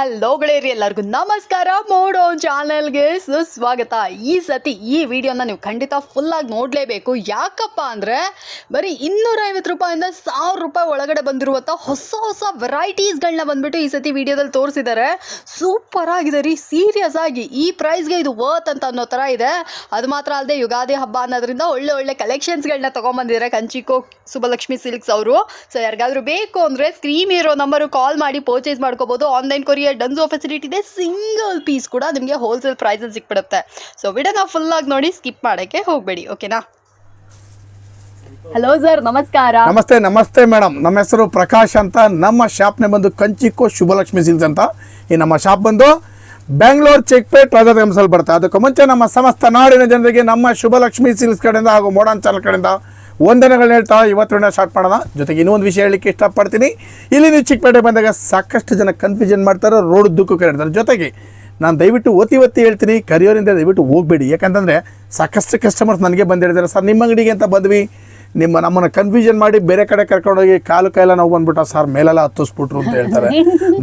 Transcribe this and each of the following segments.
Hello ಗೆಳೆಯರಿ ಎಲ್ಲರಿಗೂ ನಮಸ್ಕಾರ ಮೋಡೋ ಚಾನೆಲ್ಗೆ ಸುಸ್ವಾಗತ. ಈ ಸತಿ ಈ ವಿಡಿಯೋನ ನೀವು ಖಂಡಿತ ಫುಲ್ಲಾಗಿ ನೋಡಲೇಬೇಕು. ಯಾಕಪ್ಪ ಅಂದರೆ, ಬರೀ ಇನ್ನೂರೈವತ್ತು ರೂಪಾಯಿಂದ ಸಾವಿರ ರೂಪಾಯಿ ಒಳಗಡೆ ಬಂದಿರುವಂಥ ಹೊಸ ಹೊಸ ವೆರೈಟೀಸ್ಗಳನ್ನ ಬಂದ್ಬಿಟ್ಟು ಈ ಸತಿ ವಿಡಿಯೋದಲ್ಲಿ ತೋರಿಸಿದ್ದಾರೆ ಸೂಪರ್ ಆಗಿದೆ ರೀ ಸೀರಿಯಸ್ ಆಗಿ. ಈ ಪ್ರೈಸ್ಗೆ ಇದು ವರ್ತ್ ಅಂತ ಅನ್ನೋ ಥರ ಇದೆ. ಅದು ಮಾತ್ರ ಅಲ್ಲದೆ ಯುಗಾದಿ ಹಬ್ಬ ಅನ್ನೋದ್ರಿಂದ ಒಳ್ಳೆ ಒಳ್ಳೆ ಕಲೆಕ್ಷನ್ಸ್ಗಳನ್ನ ತೊಗೊಂಬಂದಿದ್ದಾರೆ ಕಂಚಿಕೋ, ಸುಬ್ಬಲಕ್ಷ್ಮಿ ಸಿಲ್ಕ್ಸ್ ಅವರು. ಸೊ ಯಾರಿಗಾದ್ರೂ ಬೇಕು ಅಂದರೆ ಸ್ಕ್ರೀನ್ ಇರೋ ನಂಬರು ಕಾಲ್ ಮಾಡಿ ಪರ್ಚೇಸ್ ಮಾಡ್ಕೋಬೋದು. ಆನ್ಲೈನ್ ಕೊರಿಯರ್ ಡನ್ಸೋ ಫೆಸಿಲಿಟಿ ಇದೆ ಸಿಂಗಲ್ ಪೀಸ್ ಕೂಡ ನಿಮಗೆ ಹೋಲ್ಸೇಲ್ ಪ್ರೈಸಲ್ಲಿ ಸಿಕ್ಬಿಡುತ್ತೆ. ಸೊ ವಿಡಿಯೋನ ಫುಲ್ಲಾಗಿ ನೋಡಿ ಸ್ಕಿಪ್ ಮಾಡೋಕ್ಕೆ ಹೋಗಬೇಡಿ ಓಕೆನಾ ಹಲೋ ಸರ್ ನಮಸ್ಕಾರ. ನಮಸ್ತೆ ನಮಸ್ತೆ ಮೇಡಮ್ ನಮ್ಮ ಹೆಸರು ಪ್ರಕಾಶ್ ಅಂತ. ನಮ್ಮ ಶಾಪ್ನೆ ಬಂದು ಕಂಚಿಕೋ ಶುಭಲಕ್ಷ್ಮಿ ಸಿಲ್ಸ್ ಅಂತ. ಈ ನಮ್ಮ ಶಾಪ್ ಬಂದು ಬೆಂಗಳೂರು ಚೆಕ್ಪೇಟ್ ಪೇಟ್ ಅಲ್ಲಿ ಬರುತ್ತೆ. ಅದಕ್ಕೆ ಮುಂಚೆ ನಮ್ಮ ಸಮಸ್ತ ನಾಡಿನ ಜನರಿಗೆ ನಮ್ಮ ಶುಭಲಕ್ಷ್ಮಿ ಸಿಲ್ಸ್ ಕಡೆಯಿಂದ ಹಾಗೂ ಮೋಡನ್ ಚಾನಲ್ ಕಡೆಯಿಂದ ವಂದನೆಗಳನ್ನ ಹೇಳ್ತಾ ಇವತ್ತು ಸ್ಟಾರ್ಟ್ ಮಾಡೋಣ. ಜೊತೆಗೆ ಇನ್ನೊಂದು ವಿಷಯ ಹೇಳಲಿಕ್ಕೆ ಇಷ್ಟಪಡ್ತೀನಿ. ಇಲ್ಲಿ ನೀವು ಚಿಕ್ಕಪೇಟೆ ಬಂದಾಗ ಸಾಕಷ್ಟು ಜನ ಕನ್ಫ್ಯೂಷನ್ ಮಾಡ್ತಾರೆ ರೋಡ್ ದುಃಖ ಕರೀತಾರೆ ಜೊತೆಗೆ ನಾನು ದಯವಿಟ್ಟು ಒತ್ತಿ ಒತ್ತಿ ಹೇಳ್ತೀನಿ, ಕರಿಯೋರಿಂದ ದಯವಿಟ್ಟು ಹೋಗಬೇಡಿ. ಯಾಕಂತಂದರೆ ಸಾಕಷ್ಟು ಕಸ್ಟಮರ್ಸ್ ನನಗೆ ಬಂದು ಹೇಳಿದ್ದಾರೆ. ಸರ್, ನಿಮ್ಮ ಅಂಗಡಿಗೆ ಅಂತ ಬಂದ್ವಿ. ನಿಮ್ಮ ನಮ್ಮನ್ನು ಕನ್ಫ್ಯೂಷನ್ ಮಾಡಿ ಬೇರೆ ಕಡೆ ಕರ್ಕೊಂಡೋಗಿ ಕಾಲು ಕೈಲ ನಾವು ಬಂದ್ಬಿಟ್ಟ ಸರ್, ಮೇಲೆಲ್ಲ ಹತ್ತಿಸ್ಬಿಟ್ರು ಅಂತ ಹೇಳ್ತಾರೆ.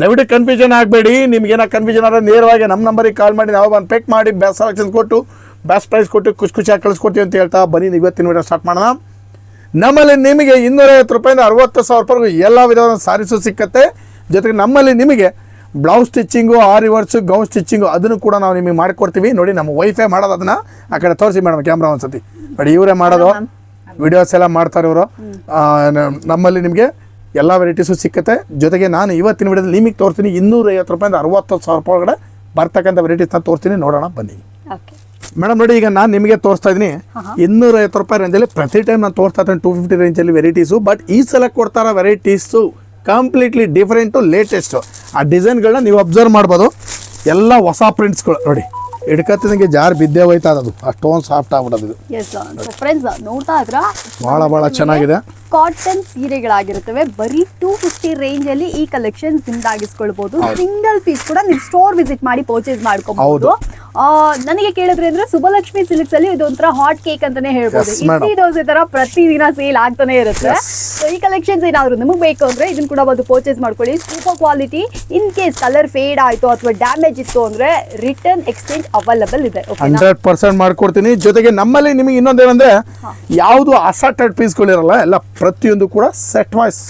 ದಯವಿಟ್ಟು ಕನ್ಫ್ಯೂಷನ್ ಆಗಬೇಡಿ. ನಿಮ್ಗೆ ಏನೋ ಕನ್ಫ್ಯೂಷನ್ ಆದರೆ ನೇರವಾಗಿ ನಮ್ಮ ನಂಬರಿಗೆ ಕಾಲ್ ಮಾಡಿ, ನಾವು ಬಂದು ಪೆಕ್ ಮಾಡಿ ಬೆಸ್ಟ್ ಸೆಲೆಕ್ಷನ್ ಕೊಟ್ಟು ಬೆಸ್ಟ್ ಪ್ರೈಸ್ ಕೊಟ್ಟು, ಖುಷಿ ಖುಷಿಯಾಗಿ ಕಳಿಸ್ಕೊಡ್ತೀವಿ ಅಂತ ಹೇಳ್ತಾ ಬನ್ನಿ. ಇವತ್ತಿನ ವಿಡಿಯೋ ಸ್ಟಾರ್ಟ್ ಮಾಡೋಣ. ನಮ್ಮಲ್ಲಿ ನಿಮಗೆ ಇನ್ನೂರೈವತ್ತು ರೂಪಾಯಿಂದ ಅರವತ್ತು ಸಾವಿರ ರೂಪಾಯಿಗೂ ಎಲ್ಲ ವಿಧವಾದ ಸಾರೀಸು ಸಿಕ್ಕತ್ತೆ. ಜೊತೆಗೆ ನಮ್ಮಲ್ಲಿ ನಿಮಗೆ blouse stitching aari works gown stitching ಅದನ್ನು ಕೂಡ ನಾವು ನಿಮಗೆ ಮಾಡಿಕೊಡ್ತೀವಿ. ನೋಡಿ ನಮ್ಮ ವೈಫೈ ಮಾಡೋದು ಅದನ್ನು ಆ ಕಡೆ ತೋರಿಸಿ ಮೇಡಮ್ ಕ್ಯಾಮ್ರಾ ಒಂದ್ಸತಿ. ನೋಡಿ ಇವರೇ ಮಾಡೋದು. ವಿಡಿಯೋಸ್ ಎಲ್ಲ ಮಾಡ್ತಾರೆ ಇವರು. ನಮ್ಮಲ್ಲಿ ನಿಮಗೆ ಎಲ್ಲ ವೆರೈಟೀಸು ಸಿಕ್ಕತ್ತೆ. ಜೊತೆಗೆ ನಾನು ಇವತ್ತಿನ ವಿಡಿಯೋದಲ್ಲಿ ನಿಮಗೆ ತೋರಿಸ್ತೀನಿ ಇನ್ನೂರೈವತ್ತು ರೂಪಾಯಿಂದ ಅರವತ್ತು ಸಾವಿರ ರೂಪಾಯಿ ಒಳಗಡೆ ಬರ್ತಕ್ಕಂಥ ವೆರೈಟೀಸ್ನ ತೋರಿಸ್ತೀನಿ. ನೋಡೋಣ ಬನ್ನಿ. ಓಕೆ. ಮೇಡಮ್ ನೋಡಿ ಈಗ ನಾನು ನಿಮಗೆ ತೋರಿಸ್ತಾ ಇದ್ದೀನಿ. ಇನ್ನೂರೈವತ್ತು ರೂಪಾಯಿ ರೇಂಜಲ್ಲಿ ಪ್ರತಿ ಟೈಮ್ ನಾನು ತೋರಿಸ್ತಾ ಇದ್ದೀನಿ ಟೂ ಫಿಫ್ಟಿ ರೇಂಜಲ್ಲಿ ವೆರೈಟೀಸು ಬಟ್ ಈ ಸಲ ಕೊಡ್ತಾರ ವೆರೈಟೀಸು ಕಂಪ್ಲೀಟ್ಲಿ ಡಿಫ್ರೆಂಟು ಲೇಟೆಸ್ಟು ಆ ಡಿಸೈನ್ಗಳನ್ನ ನೀವು ಅಬ್ಸರ್ವ್ ಮಾಡ್ಬೋದು. ಎಲ್ಲ ಹೊಸ ಪ್ರಿಂಟ್ಸ್ಗಳು ನೋಡಿ. ಹಿಡ್ಕತ್ತಿದಂಗೆ ಜಾರ್ ಬಿದ್ದೇ ಹೋಯ್ತಾ ಅದು ಅಷ್ಟೊಂದು ಸಾಫ್ಟ್ ಆಗ್ಬಿಡೋದು ಫ್ರೆಂಡ್ಸ್ ನೋಡ್ತಾ ಇದ್ರ ಬಹಳ ಬಹಳ ಚೆನ್ನಾಗಿದೆ. ಕಾಟನ್ ಸೀರೆಗಳಾಗಿರುತ್ತವೆ. ಬರೀ ಟೂ ಫಿಫ್ಟಿ ರೇಂಜ್ ಅಲ್ಲಿ ಈ ಕಲೆಕ್ಷನ್ ನಿಮ್ದಾಗಿಸ್ಕೊಳ್ಬಹುದು ಸಿಂಗಲ್ ಪೀಸ್ ಕೂಡ ನೀವು ಸ್ಟೋರ್ ವಿಸಿಟ್ ಮಾಡಿ ಪರ್ಚೇಸ್ ಮಾಡ್ಕೋಬಹುದು. ನನಗೆ ಕೇಳಿದ್ರೆ ಅಂದ್ರೆ ಸುಬಲಕ್ಷ್ಮಿ ಸಿಲ್ಕ್ಸ್ ಅಲ್ಲಿ ಇದೊಂಥರ ಹಾಟ್ ಕೇಕ್ ಅಂತಾನೆ ಹೇಳ್ಬೋದು. ಇಡ್ಲಿ ದೋಸೆ ತರ ಪ್ರತಿದಿನ ಸೇಲ್ ಆಗ್ತಾನೆ ಇರುತ್ತೆ. ಸೊ ಈ ಕಲೆಕ್ಷನ್ಸ್ ಏನಾದರೂ ನಿಮಗೆ ಬೇಕು ಅಂದರೆ ಇದನ್ನ ಕೂಡ ಬಂದು ಪರ್ಚೇಸ್ ಮಾಡ್ಕೊಳ್ಳಿ. Super quality in case colour fade ಆಯಿತು ಅಥವಾ ಡ್ಯಾಮೇಜ್ ಇತ್ತು ಅಂದರೆ ರಿಟರ್ನ್ ಎಕ್ಸ್ಚೇಂಜ್ ಅವೈಲಬಲ್ ಇದೆ ಹಂಡ್ರೆಡ್ ಪರ್ಸೆಂಟ್ ಮಾಡ್ಕೊಡ್ತೀನಿ. ಜೊತೆಗೆ ನಮ್ಮಲ್ಲಿ ನಿಮಗೆ ಇನ್ನೊಂದೇನಂದ್ರೆ ಯಾವುದು ಅಸಾರ್ಟೆಡ್ ಪೀಸ್ಗಳಿರಲ್ಲ ಎಲ್ಲ ಪ್ರತಿಯೊಂದು ಕೂಡ ಸೆಟ್ ವಾಯ್ಸ್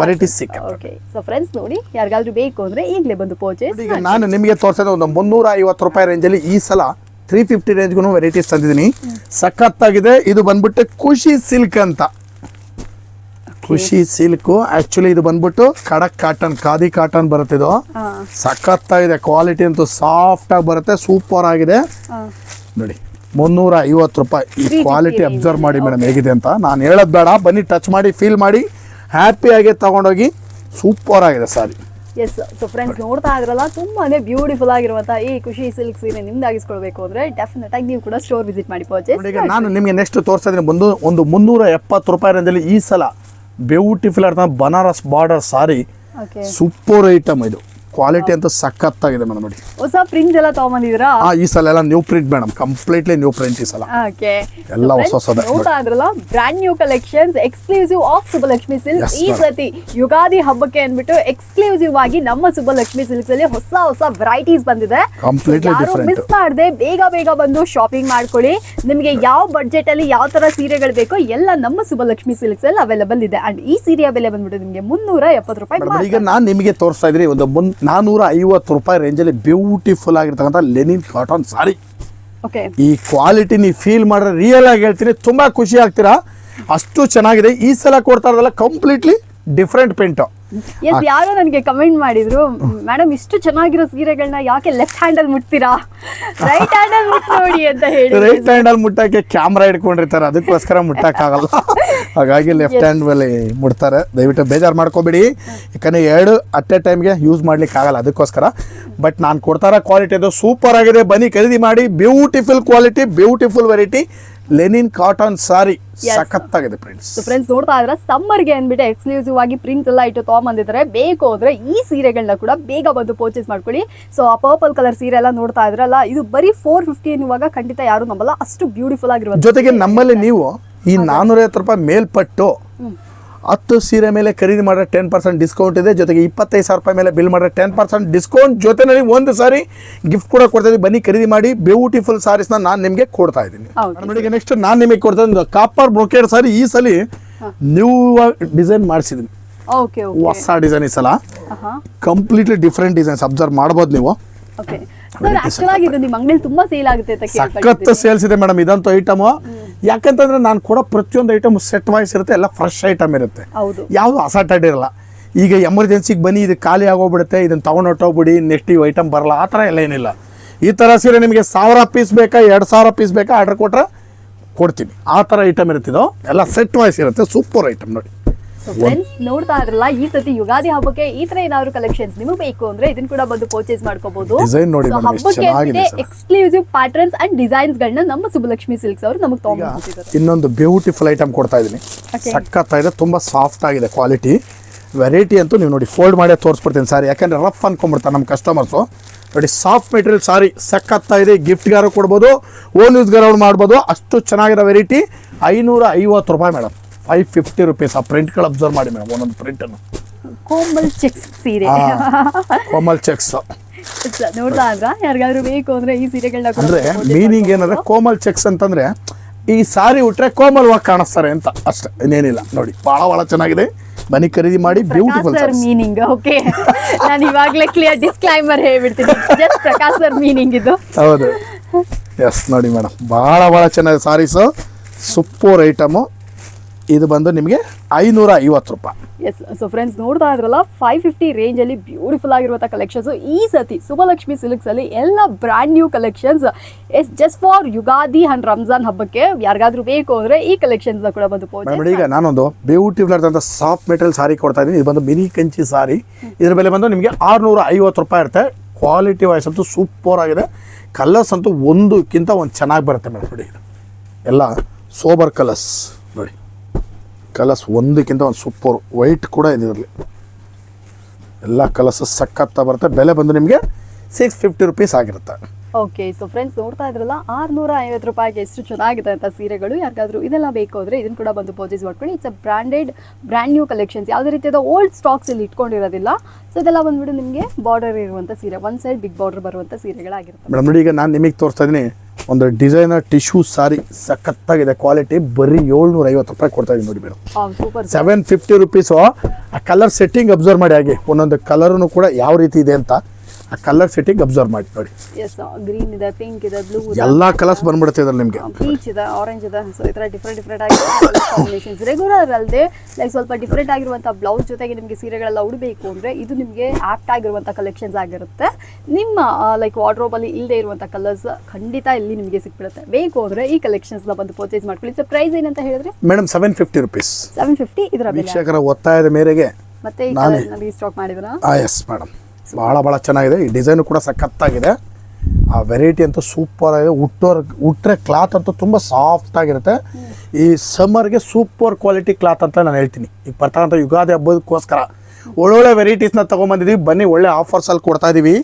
ವೆರೈಟೀಸ್ ಸಿಕ್ಕ ಓಕೆ ಸೊ ಫ್ರೆಂಡ್ಸ್ ನೋಡಿ ಯಾರಿಗಾದ್ರೂ ಬೇಕು ಅಂದ್ರೆ ಈಗಲೇ ಬಂದು ಪರ್ಚೇಸ್ ಈಗ ನಾನು ನಿಮಗೆ ತೋರಿಸಿದ ಒಂದು ಮುನ್ನೂರ ಐವತ್ತು ರೂಪಾಯಿ ರೇಂಜಲ್ಲಿ ಈ ಸಲ ತ್ರೀ ಫಿಫ್ಟಿ ರೇಂಜ್ಗೂ ವೆರೈಟೀಸ್ ತಂದಿದ್ದೀನಿ. ಸಖತ್ತಾಗಿದೆ. ಇದು ಬಂದ್ಬಿಟ್ಟು ಖುಷಿ ಸಿಲ್ಕ್ ಅಂತ. ಖುಷಿ ಸಿಲ್ಕು. ಆಕ್ಚುಲಿ ಇದು ಬಂದ್ಬಿಟ್ಟು ಖಡಕ್ ಕಾಟನ್ ಖಾದಿ ಕಾಟನ್ ಬರುತ್ತೆ ಇದು. ಸಖತ್ತಾಗಿದೆ. ಕ್ವಾಲಿಟಿ ಅಂತೂ ಸಾಫ್ಟ್ ಆಗಿ ಬರುತ್ತೆ. ಸೂಪರ್ ಆಗಿದೆ. ನೋಡಿ ಮುನ್ನೂರ ಐವತ್ತು ರೂಪಾಯಿ. ಈ ಕ್ವಾಲಿಟಿ ಅಬ್ಸರ್ವ್ ಮಾಡಿ ಮೇಡಮ್ ಹೇಗಿದೆ ಅಂತ. ನಾನು ಹೇಳೋದು ಬೇಡ. ಬನ್ನಿ ಟಚ್ ಮಾಡಿ ಫೀಲ್ ಮಾಡಿ. ಹ್ಯಾಪಿಯಾಗಿ ತಗೊಂಡೋಗಿ ಸೂಪರ್ ಆಗಿದೆ ಸಾರಿ ಎಸ್ ಸೊ ಫ್ರೆಂಡ್ಸ್ ನೋಡ್ತಾ ಇದ್ರಲ್ಲ ತುಂಬಾನೇ ಬ್ಯೂಟಿಫುಲ್ ಆಗಿರುವಂತ ಈ ಖುಷಿ ಸಿಲ್ಕ್ ಸೀರೆ ನಿಮ್ದಾಗಿಸ್ಕೊಳ್ಬೇಕು ಅಂದ್ರೆ ಡೆಫಿನೆಟ್ ಆಗಿ ನೀವು ಕೂಡ ಸ್ಟೋರ್ ವಿಸಿಟ್ ಮಾಡಿ ಪರ್ಚೇಸ್ ನಾನು ನಿಮಗೆ ನೆಕ್ಸ್ಟ್ ತೋರಿಸ್ತಾ ಇದ್ದೀನಿ ಬಂದು ಒಂದು ಮುನ್ನೂರ ಎಪ್ಪತ್ತು ರೂಪಾಯಿ ಈ ಸಲ ಬ್ಯೂಟಿಫುಲ್ ಆದ Banaras border sari okay super item ಇದು ಕ್ವಾಲಿಟಿ ಅಂತ ಸಖತ್ತಾಗಿದೆ ಮೇಡಮ್ ನೋಡಿ. ಹೊಸ ಪ್ರಿಂಟ್ ಎಲ್ಲ ತಗೊಂಬಂದಿದ್ದೀರಾ? ಆ ಈ ಸಲ ಎಲ್ಲ new print madam completely new print ಈ ಸಲ. ಓಕೆ ಎಲ್ಲ ಹೊಸ ಹೊಸ ನೋಡ್ತಾ ಇದ್ರಲ್ಲ brand new collections exclusive of Subbalakshmi silk ಈ. ಸತಿ ಯುಗಾದಿ ಹಬ್ಬಕ್ಕೆ ಅಂದ್ಬಿಟ್ಟು ಎಕ್ಸ್ಕ್ಲೂಸಿವ್ ಆಗಿ ನಮ್ಮ ಸುಬ್ಬಲಕ್ಷ್ಮಿ ಸಿಲ್ಕ್ಸ್ ಅಲ್ಲಿ ಹೊಸ ಹೊಸ ವೆರೈಟೀಸ್ ಬಂದಿದೆ. ಕಂಪ್ಲೀಟ್ಲಿ ಡಿಫರೆಂಟ್ ಮಿಸ್ ಮಾಡದೆ ಬೇಗ ಬೇಗ ಬಂದು ಶಾಪಿಂಗ್ ಮಾಡ್ಕೊಳ್ಳಿ. ನಿಮಗೆ ಯಾವ ಬಡ್ಜೆಟ್ ಅಲ್ಲಿ ಯಾವ ತರ ಸೀರೆಗಳು ಬೇಕೋ ಎಲ್ಲ ನಮ್ಮ ಸುಬ್ಬಲಕ್ಷ್ಮಿ ಸಿಲ್ಕ್ಸ್ ಅಲ್ಲಿ ಅವೈಲೇಬಲ್ ಇದೆ. ಅಂಡ್ ಈ ಸೀರೆಯ ಬೆಲೆ ಬಂದ್ಬಿಟ್ಟು ನಿಮಗೆ ಮುನ್ನೂರ ಎಪ್ಪತ್ತು ರೂಪಾಯಿ ಈಗ ನಾನು ನಿಮಗೆ ತೋರಿಸ್ತಾ ಇದ್ರಿ ಒಂದು ಮುನ್ ನಾನ್ನೂರ ಐವತ್ತು ರೂಪಾಯಿ ರೇಂಜಲ್ಲಿ ಬ್ಯೂಟಿಫುಲ್ ಆಗಿರ್ತಕ್ಕಂಥ ಲೆನಿನ್ ಕಾಟನ್ ಸಾರಿ. ಓಕೆ. ಈ ಕ್ವಾಲಿಟಿ ನೀವು ಫೀಲ್ ಮಾಡಿದ್ರೆ ರಿಯಲ್ ಆಗಿ ಹೇಳ್ತೀನಿ ತುಂಬ ಖುಷಿ ಆಗ್ತೀರಾ? ಅಷ್ಟು ಚೆನ್ನಾಗಿದೆ. ಈ ಸಲ ಕೊಡ್ತಾ ಇರೋದಲ್ಲ ಕಂಪ್ಲೀಟ್ಲಿ ಡಿಫ್ರೆಂಟ್ ಪ್ರಿಂಟು ಎಸ್ ಯಾರೋ ನನಗೆ ಕಮೆಂಟ್ ಮಾಡಿದ್ರು ಮೇಡಮ್ ಇಷ್ಟು ಚೆನ್ನಾಗಿರೋ ಸೀರೆಗಳನ್ನ ಯಾಕೆ ಲೆಫ್ಟ್ ಹ್ಯಾಂಡಲ್ ಮುಟ್ತೀರಾ? ರೈಟ್ ಹ್ಯಾಂಡಲ್ ಅಲ್ಲಿ ಮುಟ್ ನೋಡಿ ಅಂತ ಹೇಳಿ ರೈಟ್ ಹ್ಯಾಂಡಲ್ ಮುಟ್ಟಕ್ಕೆ ಕ್ಯಾಮ್ರಾ ಹಿಡ್ಕೊಂಡಿರ್ತಾರೆ ಅದಕ್ಕೋಸ್ಕರ ಮುಟ್ಟಕ್ಕಾಗಲ್ಲ ಹಾಗಾಗಿ ಲೆಫ್ಟ್ ಹ್ಯಾಂಡ್ ಮೇಲೆ ಮುಡ್ತಾರೆ ದಯವಿಟ್ಟು ಬೇಜಾರು ಮಾಡ್ಕೋಬೇಡಿ. ಯಾಕಂದರೆ ಎರಡು ಅಟ್ ಎ ಟೈಮ್ಗೆ ಯೂಸ್ ಮಾಡ್ಲಿಕ್ಕೆ ಆಗಲ್ಲ ಅದಕ್ಕೋಸ್ಕರ. ಬಟ್ ನಾನು ಕೊಡ್ತಾರ ಕ್ವಾಲಿಟಿ ಅದು ಸೂಪರ್ ಆಗಿದೆ. ಬನ್ನಿ ಖರೀದಿ ಮಾಡಿ. Beautiful quality beautiful variety linen cotton sari. ಸಖತ್ತಾಗಿದೆ ಫ್ರೆಂಡ್ಸ್ ಫ್ರೆಂಡ್ಸ್ ನೋಡ್ತಾ ಇದ್ರೆ ಸಮ್ಮರ್ಗೆ ಅಂದ್ಬಿಟ್ಟು ಎಕ್ಸ್ಕ್ಲೂಸಿವ್ ಆಗಿ ಪ್ರಿಂಟ್ ಎಲ್ಲ ಇಟ್ಟು ತಗೊಂಬಂದಿದ್ದಾರೆ. ಬೇಕು ಅಂದ್ರೆ ಈ ಸೀರೆಗಳನ್ನ ಕೂಡ ಬೇಗ ಬಂದು ಪರ್ಚೇಸ್ ಮಾಡ್ಕೊಳ್ಳಿ. ಸೊ ಆ ಪರ್ಪಲ್ ಕಲರ್ ಸೀರೆ ಎಲ್ಲ ನೋಡ್ತಾ ಇದ್ರಲ್ಲ ಇದು ಬರೀ ಫೋರ್ ಫಿಫ್ಟಿ ಎನ್ನುವಾಗ ಖಂಡಿತ ಯಾರು ನಂಬಲ್ಲ. ಅಷ್ಟು ಬ್ಯೂಟಿಫುಲ್ ಆಗಿರುವ ಜೊತೆಗೆ ನಮ್ಮಲ್ಲಿ ನೀವು ಈ ನಾನ್ನೂರೈವತ್ತು ರೂಪಾಯಿ ಮೇಲ್ಪಟ್ಟು ಹತ್ತು ಸೀರೆ ಮೇಲೆ ಖರೀದಿ ಮಾಡಿದ್ರೆ ಟೆನ್ ಪರ್ಸೆಂಟ್ ಡಿಸ್ಕೌಂಟ್ ಇದೆ. ಜೊತೆಗೆ ಇಪ್ಪತ್ತೈದು ಸಾವಿರ ರೂಪಾಯಿ ಮೇಲೆ ಬಿಲ್ ಮಾಡಿದ್ರೆ ಟೆನ್ ಪರ್ಸೆಂಟ್ ಡಿಸ್ಕೌಂಟ್ ಜೊತೆನಲ್ಲಿ ಒಂದು ಸಾರಿ ಗಿಫ್ಟ್ ಕೂಡ ಕೊಡ್ತಾ ಇದ್ದೀನಿ. ಬನ್ನಿ ಖರೀದಿ ಮಾಡಿ. ಬ್ಯೂಟಿಫುಲ್ ಸಾರೀಸ್ನ ನಾನು ನಿಮಗೆ ಕೊಡ್ತಾ ಇದ್ದೀನಿ. ನೆಕ್ಸ್ಟ್ ನಾನು ನಿಮಗೆ ಕೊಡ್ತಾ ಇದ್ದೀನಿ ಕಾಪರ್ ಬ್ರೊಕೇಡ್ ಸಾರಿ ಈ ಸಲ ನ್ಯೂ ಡಿಸೈನ್ ಮಾಡಿಸಿದ್ದೀನಿ. ಹೊಸ ಡಿಸೈನ್ ಈ ಸಲ. ಕಂಪ್ಲೀಟ್ಲಿ ಡಿಫ್ರೆಂಟ್ ಡಿಸೈನ್ಸ್ ಅಬ್ಸರ್ವ್ ಮಾಡ್ಬೋದು ನೀವು. ಸಖತ್ ಸೇಲ್ಸ್ ಇದೆ ಮೇಡಮ್ ಇದಂತೂ ಐಟಮು ಯಾಕಂತಂದ್ರೆ ನಾನು ಕೊಡೋ ಪ್ರತಿಯೊಂದು ಐಟಮ್ ಸೆಟ್ ವಾಯ್ಸ್ ಇರುತ್ತೆ ಎಲ್ಲ ಫ್ರೆಶ್ ಐಟಮ್ ಇರುತ್ತೆ. ಹೌದು. ಯಾವುದು ಅಸಾಟೆಡ್ ಇರಲ್ಲ. ಈಗ ಎಮರ್ಜೆನ್ಸಿಗೆ ಬನ್ನಿ ಇದು ಖಾಲಿ ಆಗೋಗ್ಬಿಡುತ್ತೆ ಇದನ್ನ ತಗೊಂಡು ಹೊಟ್ಟೋಗ್ಬಿಡಿ ನೆಕ್ಸ್ಟ್ ಈ ಐಟಮ್ ಬರಲ್ಲ ಆ ಥರ ಎಲ್ಲ ಏನಿಲ್ಲ. ಈ ಥರ ಸೀರೆ ನಿಮಗೆ ಸಾವಿರ ಪೀಸ್ ಬೇಕಾ ಎರಡು ಸಾವಿರ ಪೀಸ್ ಬೇಕಾ ಆರ್ಡರ್ ಕೊಟ್ರೆ ಕೊಡ್ತೀನಿ. ಆ ಥರ ಐಟಮ್ ಇರುತ್ತಿದ್ದು ಎಲ್ಲ ಸೆಟ್ ವಾಯ್ಸ್ ಇರುತ್ತೆ ಸೂಪರ್ ಐಟಮ್ ನೋಡಿ. ಸೊ ಫ್ರೆಂಡ್ಸ್ ನೋಡ್ತಾ ಇದ್ರಲ್ಲ ಈ ಸತಿ ಯುಗಾದಿ ಹಬ್ಬಕ್ಕೆ ಈ ತರ ಏನಾದ್ರು ಕಲೆಕ್ಷನ್ಸ್ ನಿಮಗೆ ಬೇಕು ಅಂದ್ರೆ ಇದನ್ನ ಕೂಡ ಬಂದು ಪರ್ಚೇಸ್ ಮಾಡ್ಕೋಬಹುದು ಡಿಸೈನ್ ನೋಡಿ madam, ಎಷ್ಟು ಚೆನ್ನಾಗಿದೆ. ಎಕ್ಸ್ಕ್ಲೂಸಿವ್ ಪ್ಯಾಟರ್ನ್ಸ್ ಅಂಡ್ ಡಿಸೈನ್ಸ್ ಗಳನ್ನ ನಮ್ಮ ಸುಬ್ಬಲಕ್ಷ್ಮಿ ಸಿಲ್ಕ್ಸ್ ಅವರು ನಮಗೆ ತಗೊಂಡ್ಬಂದಿದ್ದಾರೆ ಇನ್ನೊಂದು ಬ್ಯೂಟಿಫುಲ್ ಐಟಮ್ ಕೊಡ್ತಾ ಇದ್ದೀನಿ. Okay. ಇದೆ ತುಂಬಾ ಸಾಫ್ಟ್ ಆಗಿದೆ ಕ್ವಾಲಿಟಿ ವೆರೈಟಿ ಅಂತೂ ನೀವು ನೋಡಿ ಫೋಲ್ಡ್ ಮಾಡೇ ತೋರಿಸ್ಬಿಡ್ತೀನಿ ಸಾರಿ ಯಾಕಂದ್ರೆ ರಫ್ ಅನ್ಕೊಂಡ್ಬಿಡ್ತಾರೆ ನಮ್ಮ ಕಸ್ಟಮರ್ಸು ನೋಡಿ ಸಾಫ್ಟ್ ಮೆಟೀರಿಯಲ್ ಸಾರಿ ಸಖತ್ತಾಗಿದೆ ಗಿಫ್ಟ್ಗಾರು ಕೊಡ್ಬೋದು ಓನ್ ಯೂಸ್ಗಾರು ಮಾಡ್ಬೋದು ಅಷ್ಟು ಚೆನ್ನಾಗಿರೋ ವೆರೈಟಿ ಐನೂರ ಐವತ್ತು ರೂಪಾಯಿ ಮೇಡಮ್. ಫೈವ್ ಫಿಫ್ಟಿ ರುಪೀಸ್ ಆ ಪ್ರಿಂಟ್ಗಳು ಅಬ್ಸರ್ವ್ ಮಾಡಿ ಮೇಡಮ್ ಒಂದೊಂದು ಪ್ರಿಂಟನ್ನು ಕೋಮಲ್ ಚೆಕ್ಸ್ ಸೀರೆ. ಕೋಮಲ್ ಚೆಕ್ಸ್ ನೋಡ್ತಾ ಇದ್ರ? ಯಾರಿಗಾದ್ರೂ ಬೇಕು ಅಂದ್ರೆ ಈ ಸೀರೆಗಳನ್ನ ಅಂದ್ರೆ ಮೀನಿಂಗ್ ಏನಂದ್ರೆ ಕೋಮಲ್ ಚೆಕ್ಸ್ ಅಂತಂದ್ರೆ ಈ ಸಾರಿ ಉಟ್ರೆ ಕೋಮಲ್ವಾಗಿ ಕಾಣಿಸ್ತಾರೆ ಅಂತ. ಅಷ್ಟೇ ಇನ್ನೇನಿಲ್ಲ. ನೋಡಿ ಬಹಳ ಬಹಳ ಚೆನ್ನಾಗಿದೆ. ಮನಿ ಖರೀದಿ ಮಾಡಿ ಬ್ಯೂಟಿಫುಲ್ ಸರ್ ಮೀನಿಂಗ್ ಓಕೆ ನಾನು ಇವಾಗಲೇ ಕ್ಲಿಯರ್ ಡಿಸ್ಕ್ಲೈಮರ್ ಹೇಳ್ಬಿಡ್ತೀನಿ. ಜಸ್ಟ್ ಪ್ರಕಾಶ್ ಸರ್ ಮೀನಿಂಗ್ ಇದು. ಹೌದು. ಎಸ್ ನೋಡಿ ಮೇಡಮ್ ಬಹಳ ಬಹಳ ಚೆನ್ನಾಗಿದೆ ಸಾರೀಸು ಸೂಪರ್ ಐಟಮು ಇದು ಬಂದು ನಿಮಗೆ ಐನೂರ ಐವತ್ತು ರೂಪಾಯಿ. ಎಸ್ ಸೊ ಫ್ರೆಂಡ್ಸ್ ನೋಡ್ತಾ ಇದ್ರಲ್ಲ ಫೈವ್ ಫಿಫ್ಟಿ ರೇಂಜ್ ಅಲ್ಲಿ ಬ್ಯೂಟಿಫುಲ್ ಆಗಿರುವಂಥ ಕಲೆಕ್ಷನ್ಸ್ ಈ ಸತಿ ಸುಬಲಕ್ಷ್ಮಿ ಸಿಲ್ಕ್ಸ್ ಅಲ್ಲಿ ಎಲ್ಲ brand new collections yes just for Ugadi and Ramzan ಹಬ್ಬಕ್ಕೆ ಯಾರಿಗಾದ್ರೂ ಬೇಕು ಅಂದ್ರೆ ಈ ಕಲೆಕ್ಷನ್ಸ್ ಕೂಡ ಬಂದು ಮೇಡಮ್ ಈಗ ನಾನೊಂದು ಬ್ಯೂಟಿಫುಲ್ ಆದಂಥ ಸಾಫ್ಟ್ ಮೆಟೀರಿಯಲ್ ಸಾರಿ ಕೊಡ್ತಾ ಇದ್ದೀನಿ. ಇದು ಬಂದು ಮಿನಿ ಕಂಚಿ ಸಾರಿ ಇದ್ರ ಬೆಲೆ ಬಂದು ನಿಮಗೆ ಆರುನೂರ ಐವತ್ತು ರೂಪಾಯಿ ಇರುತ್ತೆ. ಕ್ವಾಲಿಟಿ ವೈಸ್ ಅಂತೂ ಸೂಪರ್ ಆಗಿದೆ. ಕಲರ್ಸ್ ಅಂತೂ ಒಂದಕ್ಕಿಂತ ಒಂದು ಚೆನ್ನಾಗಿ ಬರುತ್ತೆ ಮೇಡಮ್ ನೋಡಿ. ಎಲ್ಲ ಸೋಬರ್ ಕಲರ್ಸ್ ಕಲರ್ಸ್ ಒಂದಕ್ಕಿಂತ ಒಂದು ಸೂಪರ್ ವೈಟ್ ಕೂಡ ಇದೆ ಇದರಲ್ಲಿ ಎಲ್ಲ ಕಲರ್ಸ್ ಸಕ್ಕತ್ತ ಬರುತ್ತೆ. ಬೆಲೆ ಬಂದು ನಿಮಗೆ ಸಿಕ್ಸ್ ಫಿಫ್ಟಿ ರುಪೀಸ್ ಆಗಿರುತ್ತೆ. ಓಕೆ ಸೊ ಫ್ರೆಂಡ್ಸ್ ನೋಡ್ತಾ ಇದ್ರಲ್ಲ ಆರ್ನೂರ ಐವತ್ತು ರೂಪಾಯಿಗೆ ಎಷ್ಟು ಚೆನ್ನಾಗಿದೆ ಅಂತ ಸೀರೆಗಳು. ಯಾರಿಗಾದ್ರೂ ಇದೆಲ್ಲ ಬೇಕು ಅಂದ್ರೆ ಇದನ್ನ ಕೂಡ ಬಂದು ಪರ್ಚೇಸ್ ಮಾಡ್ಕೊಳ್ಳಿ. It's a branded brand new collections ಯಾವುದೇ ರೀತಿಯಾದ ಓಲ್ಡ್ ಸ್ಟಾಕ್ಸ್ ಇಲ್ಲಿ ಇಟ್ಕೊಂಡಿರೋದಿಲ್ಲ. ಸೊ ಇದೆಲ್ಲ ಬಂದ್ಬಿಟ್ಟು ನಿಮಗೆ ಬಾರ್ಡರ್ ಇರುವಂಥ ಸೀರೆ ಒನ್ ಸೈಡ್ ಬಿಗ್ ಬಾರ್ಡರ್ ಬರುವಂಥ ಸೀರೆಗಳಾಗಿರುತ್ತೆ. ಮೇಡಮ್ ನೋಡಿ ಈಗ ನಾನು ನಿಮಗೆ ತೋರಿಸ್ತಾ ಇದ್ದೀನಿ ಒಂದು ಡಿಸೈನರ್ ಟಿಶ್ಯೂ ಸಾರಿ ಸಖತ್ತಾಗಿದೆ ಕ್ವಾಲಿಟಿ ಬರೀ ಏಳ್ನೂರ ಐವತ್ತು ರೂಪಾಯಿ ಕೊಡ್ತಾ ಇದ್ದೀನಿ ನೋಡಿ ಮೇಡಮ್ ಸೆವೆನ್ ಫಿಫ್ಟಿ ರುಪೀಸು ಆ ಕಲರ್ ಸೆಟ್ಟಿಂಗ್ ಅಬ್ಸರ್ವ್ ಮಾಡಿ ಹಾಗೆ. ಒಂದೊಂದು ಕಲರ್ನು ಕೂಡ ಯಾವ ರೀತಿ ಇದೆ ಅಂತ. ಆ ಕಲರ್ ಸೆಟ್ಟಿಂಗ್ ಅಬ್ಸರ್ವ್ ಮಾಡಿ ನೋಡಿ. ಎಸ್ ಗ್ರೀನ್ ಇದೆ ಪಿಂಕ್ ಇದೆ ಬ್ಲೂ ಇದೆ. ಎಲ್ಲ ಕಲರ್ಸ್ ಬಂದ್ಬಿಡುತ್ತೆ ಇದ್ರಲ್ಲಿ ನಿಮಗೆ. ಪೀಚ್ ಇದೆ ಆರೆಂಜ್ ಇದೆ ಸೊ ಈ ಥರ ಡಿಫ್ರೆಂಟ್ ಡಿಫ್ರೆಂಟ್ ಆಗಿ ಕಾಂಬಿನೇಷನ್ಸ್ ರೆಗ್ಯುಲರ್ ಅಲ್ಲದೆ ಲೈಕ್ ಸ್ವಲ್ಪ ಡಿಫ್ರೆಂಟ್ ಆಗಿರುವಂಥ ಬ್ಲೌಸ್ ಜೊತೆಗೆ ನಿಮಗೆ ಸೀರೆಗಳೆಲ್ಲ ಉಡಬೇಕು ಅಂದರೆ ಇದು ನಿಮಗೆ ಆಪ್ಟ್ ಆಗಿರುವಂಥ ಕಲೆಕ್ಷನ್ಸ್ ಆಗಿರುತ್ತೆ. ನಿಮ್ಮ ಲೈಕ್ ವಾರ್ಡ್ರೋಬಲ್ಲಿ ಇಲ್ಲದೆ ಇರುವಂಥ ಕಲರ್ಸ್ ಖಂಡಿತ ಇಲ್ಲಿ ನಿಮಗೆ ಸಿಕ್ಬಿಡುತ್ತೆ. ಬೇಕು ಅಂದರೆ ಈ ಕಲೆಕ್ಷನ್ಸ್ನ ಬಂದು ಪರ್ಚೇಸ್ ಮಾಡ್ಕೊಳ್ಳಿ. ಸೊ ಪ್ರೈಸ್ ಏನಂತ ಹೇಳಿದ್ರೆ? Madam seven fifty rupees seven fifty ಇದರ ವೀಕ್ಷಕರ ಒತ್ತಾಯದ ಮೇರೆಗೆ ಮತ್ತೆ ಈ. ಕಲರ್ನಲ್ಲಿ ಸ್ಟಾಕ್ ಮಾಡಿದ್ರಾ ಎಸ್ ಮೇಡಮ್ ಭಾಳ ಭಾಳ ಚೆನ್ನಾಗಿದೆ. ಈ ಡಿಸೈನು ಕೂಡ ಸಖತ್ತಾಗಿದೆ. ಆ ವೆರೈಟಿ ಅಂತೂ ಸೂಪರ್ ಆಗಿದೆ. ಉಟ್ಟೋರ್ ಉಟ್ರೆ ಕ್ಲಾತ್ ಅಂತೂ ತುಂಬ ಸಾಫ್ಟ್ ಆಗಿರುತ್ತೆ. ಈ ಸಮ್ಮರ್ಗೆ ಸೂಪರ್ ಕ್ವಾಲಿಟಿ ಕ್ಲಾತ್ ಅಂತ ನಾನು ಹೇಳ್ತೀನಿ. ಈಗ ಬರ್ತಕ್ಕಂಥ ಯುಗಾದಿ ಹಬ್ಬದಕ್ಕೋಸ್ಕರ ಒಳ್ಳೊಳ್ಳೆ ವೆರೈಟೀಸ್ನ ತೊಗೊಂಬಂದಿದ್ದೀವಿ ಬನ್ನಿ ಒಳ್ಳೆ ಆಫರ್ಸಲ್ಲಿ ಕೊಡ್ತಾ ಇದ್ದೀವಿ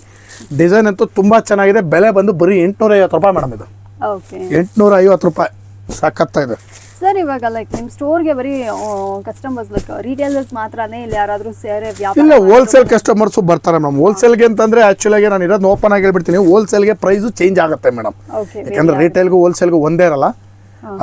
ಡಿಸೈನ್ ಅಂತೂ ತುಂಬ ಚೆನ್ನಾಗಿದೆ. ಬೆಲೆ ಬಂದು ಬರೀ ಎಂಟುನೂರ ಐವತ್ತು ರೂಪಾಯಿ ಮೇಡಮ್ ಇದು. ಓಕೆ ಎಂಟುನೂರ ಐವತ್ತು ರೂಪಾಯಿ. ಸಖತ್ತಾಗಿದೆ. ಸರ್ ಇವಾಗ ಲೈಕ್ ನಿಮ್ಮ ಸ್ಟೋರ್ಗೆ ಬರೀ ಕಸ್ಟಮರ್ಸ್ ಲೈಕ್ ರಿಟೇಲರ್ಸ್ ಮಾತ್ರನೇ ಇಲ್ಲ ಯಾರಾದರೂ ಸೇರೆ ವ್ಯಾಪಾರ ಇಲ್ಲ ಹೋಲ್ಸೇಲ್ ಕಸ್ಟಮರ್ಸು ಬರ್ತಾರೆ ಮೇಡಮ್ ಹೋಲ್ಸೇಲ್ಗೆ ಅಂತಂದ್ರೆ ಆ್ಯಕ್ಚುಲಾಗಿ ನಾನು ಇರೋದು ಓಪನ್ ಆಗಿ ಹೇಳ್ಬಿಡ್ತೀನಿ. ಹೋಲ್ಸೇಲ್ಗೆ ಪ್ರೈಸು ಚೇಂಜ್ ಆಗುತ್ತೆ ಮೇಡಮ್ ಯಾಕಂದ್ರೆ ರಿಟೇಲ್ಗೂ ಹೋಲ್ಸೇಲ್ಗೂ ಒಂದೇ ಇರಲ್ಲ.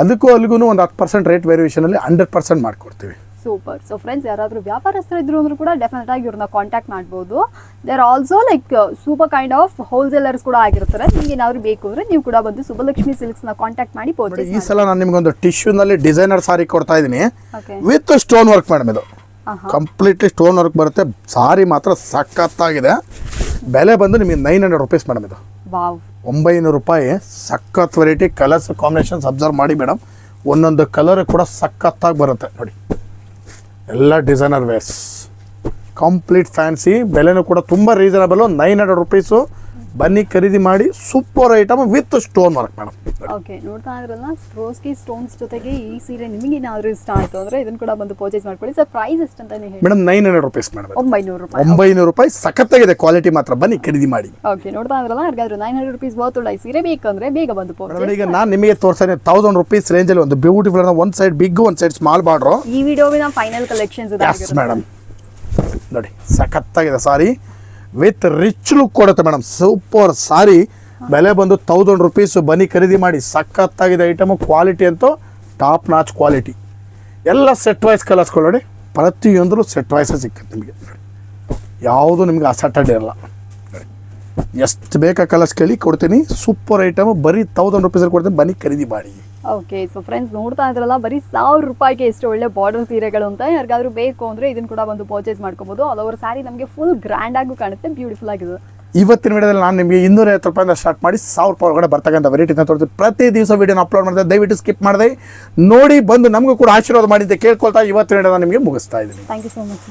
ಅದಕ್ಕೂ ಅಲ್ಲಿಗೂ ಒಂದು ಹತ್ತು ಪರ್ಸೆಂಟ್ ರೇಟ್ ವೇರಿಯೇಷನಲ್ಲಿ ಹಂಡ್ರೆಡ್ ಪರ್ಸೆಂಟ್ ಮಾಡಿಕೊಡ್ತೀವಿ. ಸೂಪರ್ ಸೊ ಫ್ರೆಂಡ್ಸ್ ಯಾರಾದರೂ ವ್ಯಾಪಾರಸ್ಥರು ಇದ್ರು ಅಂದ್ರೂ ಕೂಡ ಡೆಫಿನೆಟ್ ಆಗಿ ಇವ್ರನ್ನ ಕಾಂಟ್ಯಾಕ್ಟ್ ಮಾಡ್ಬೋದು. They are also like super kind of wholesalers ಕೂಡ ಆಗಿರ್ತಾರೆ. ನಿಮ್ಗೆ ಏನಾದ್ರು ಬೇಕು ಅಂದ್ರೆ ನೀವು ಕೂಡ ಬಂದು ಸುಬ್ಬಲಕ್ಷ್ಮಿ ಸಿಲ್ಕ್ಸ್ನ ಕಾಂಟ್ಯಾಕ್ಟ್ ಮಾಡಿ ಪರ್ಚೇಸ್ ಈ ಸಲ ನಾನು ನಿಮ್ಗೊಂದು ಟಿಶ್ಯೂನಲ್ಲಿ ಡಿಸೈನರ್ ಸಾರಿ ಕೊಡ್ತಾ ಇದ್ದೀನಿ. ವಿತ್ ಸ್ಟೋನ್ ವರ್ಕ್ ಮೇಡಮ್ ಇದು. ಕಂಪ್ಲೀಟ್ಲಿ ಸ್ಟೋನ್ ವರ್ಕ್ ಬರುತ್ತೆ. ಸಾರಿ ಮಾತ್ರ ಸಖತ್ತಾಗಿದೆ. ಬೆಲೆ ಬಂದು ನಿಮಗೆ ನೈನ್ ಹಂಡ್ರೆಡ್ ರುಪೀಸ್ ಮೇಡಮ್ ಇದು. ಒಂಬೈನೂರು ರೂಪಾಯಿ. ಸಖತ್ ವೆರೈಟಿ ಕಲರ್ಸ್ ಕಾಂಬಿನೇಷನ್ಸ್ ಅಬ್ಸರ್ವ್ ಮಾಡಿ ಮೇಡಮ್ ಒಂದೊಂದು ಕಲರ್ ಕೂಡ ಸಖತ್ತಾಗಿ ಬರುತ್ತೆ. ನೋಡಿ. ಎಲ್ಲ ಡಿಸೈನರ್ ವೇರ್ಸ್ ಕಂಪ್ಲೀಟ್ ಫ್ಯಾನ್ಸಿ ಬೆಲೆನೂ ಕೂಡ ತುಂಬ ರೀಸನಬಲು ನೈನ್ ಹಂಡ್ರೆಡ್ ರುಪೀಸು ಬನ್ನಿ ಖರೀದಿ ಮಾಡಿ super item with stone work madam. Okay ನೋಡ್ತಾ ಇದ್ರಲ್ಲ ರೋಸ್ಕಿ ಸ್ಟೋನ್ಸ್ ಜೊತೆಗೆ ಈ ಸೀರೆ ನಿಮಗೆ ಏನಾದರೂ ಇಷ್ಟ ಆಯ್ತು ಅಂದ್ರೆ ಇದನ್ನ ಕೂಡ ಬಂದು ಪರ್ಚೇಸ್ ಮಾಡ್ಕೊಳ್ಳಿ. ಸರ್ ಪ್ರೈಸ್ ಎಷ್ಟು ಅಂತ ಹೇಳಿ madam nine hundred rupees madam. ಒಂಬೈನೂರು ರೂಪಾಯಿ ಒಂಬೈನೂರು ರೂಪಾಯಿ ಸಖತ್ತಾಗಿದೆ ಕ್ವಾಲಿಟಿ ಮಾತ್ರ. ಬನ್ನಿ ಖರೀದಿ ಮಾಡಿ. ಓಕೆ ನೋಡ್ತಾ ಇದ್ರಲ್ಲ ಹಾಗಾದ್ರೆ ನೈನ್ ಹಂಡ್ರೆಡ್ ರುಪೀಸ್ ಒಳ್ಳೆ ಸೀರೆ ಬೇಕಂದ್ರೆ ಬೇಗ ಬಂದು ಮೇಡಮ್ ಪರ್ಚೇಸ್ ಈಗ ನಾನು ನಿಮಗೆ ತೋರಿಸ್ತಾನೆ ತೌಸಂಡ್ ರುಪೀಸ್ ರೇಂಜಲ್ಲಿ ಒಂದು ಬ್ಯೂಟಿಫುಲ್ ಒಂದು ಸೈಡ್ ಬಿಗ್ ಒಂದು ಸೈಡ್ ಸ್ಮಾಲ್ ಬಾರ್ಡ್ರು ಈ ವಿಡಿಯೋವಿನ ಫೈನಲ್ ಕಲೆಕ್ಷನ್ಸ್ ಇದೆ ಮೇಡಮ್ ನೋಡಿ ಸಖತ್ತಾಗಿದೆ ಸಾರಿ ವಿತ್ ರಿಚ್ ಲುಕ್ ಕೊಡುತ್ತೆ ಮೇಡಮ್. ಸೂಪರ್ ಸಾರಿ. ಬೆಲೆ ಬಂದು ತೌಸಂಡ್ ರುಪೀಸು ಬನ್ನಿ ಖರೀದಿ ಮಾಡಿ. ಸಖತ್ತಾಗಿದೆ ಐಟಮು ಕ್ವಾಲಿಟಿ ಅಂತೂ ಟಾಪ್ ನಾಚ್ ಕ್ವಾಲಿಟಿ ಎಲ್ಲ ಸೆಟ್ ವೈಸ್ ಕಲರ್ಸ್ಗಳು ಪ್ರತಿಯೊಂದರೂ ಸೆಟ್ ವೈಸೇ ಸಿಕ್ಕತ್ತೆ ನಿಮಗೆ. ಯಾವುದು ನಿಮಗೆ ಅಸಟ್ಟಡ್ ಇರಲ್ಲ. ಎಷ್ಟು ಬೇಕಾ ಕಲರ್ಸ್ ಕೇಳಿ ಕೊಡ್ತೀನಿ. ಸೂಪರ್ ಐಟಮ್ ಬರೀ ತೌಸಂಡ್ ರುಪೀಸ್ ಕೊಡ್ತೀನಿ. ಬನ್ನಿ ಖರೀದಿ ಮಾಡಿ. ಓಕೆ ಸೊ ಫ್ರೆಂಡ್ಸ್ ನೋಡ್ತಾ ಇದ್ರಲ್ಲ ಬರೀ ಸಾವಿರ ರೂಪಾಯಿಗೆ ಎಷ್ಟು ಒಳ್ಳೆ ಬಾರ್ಡರ್ ಸೀರೆಗಳು ಅಂತ ಯಾರಿಗಾದ್ರೂ ಬೇಕು ಅಂದ್ರೆ ಇದನ್ನ ಕೂಡ ಬಂದು ಪರ್ಚೇಸ್ ಮಾಡ್ಕೋಬಹುದು ಆಲ್ ಓವರ್ ಸ್ಯಾರಿ ನಮಗೆ ಫುಲ್ ಗ್ರ್ಯಾಂಡ್ ಆಗು ಕಾಣುತ್ತೆ ಬ್ಯೂಟಿಫುಲ್ ಆಗಿದೆ. ಇವತ್ತಿನ ವಿಡಿಯೋದಲ್ಲಿ ನಾನು ನಿಮಗೆ ಇನ್ನೂರೈವತ್ತು ರೂಪಾಯಿಂದ ಸ್ಟಾರ್ಟ್ ಮಾಡಿ ಸಾವಿರ ರೂಪಾಯಿ ಒಳಗಡೆ ಬರ್ತಕ್ಕಂಥ ವೆರೈಟಿನ ತೋರಿಸ್ತೀನಿ. ಪ್ರತಿ ದಿವಸ ವಿಡಿಯೋನ ಅಪ್ಲೋಡ್ ಮಾಡಿದೆ ದಯವಿಟ್ಟು ಸ್ಕಿಪ್ ಮಾಡಿದೆ. ನೋಡಿ ಬಂದು ನಮಗೂ ಕೂಡ ಆಶೀರ್ವಾದ ಮಾಡಿದ್ದೆ ಕೇಳ್ಕೊಳ್ತಾ ಇವತ್ತಿನ ವಿಡಿಯೋನ ನಿಮಗೆ ಮುಗಿಸ್ತಾ ಇದ್ದೀನಿ. Thank you so much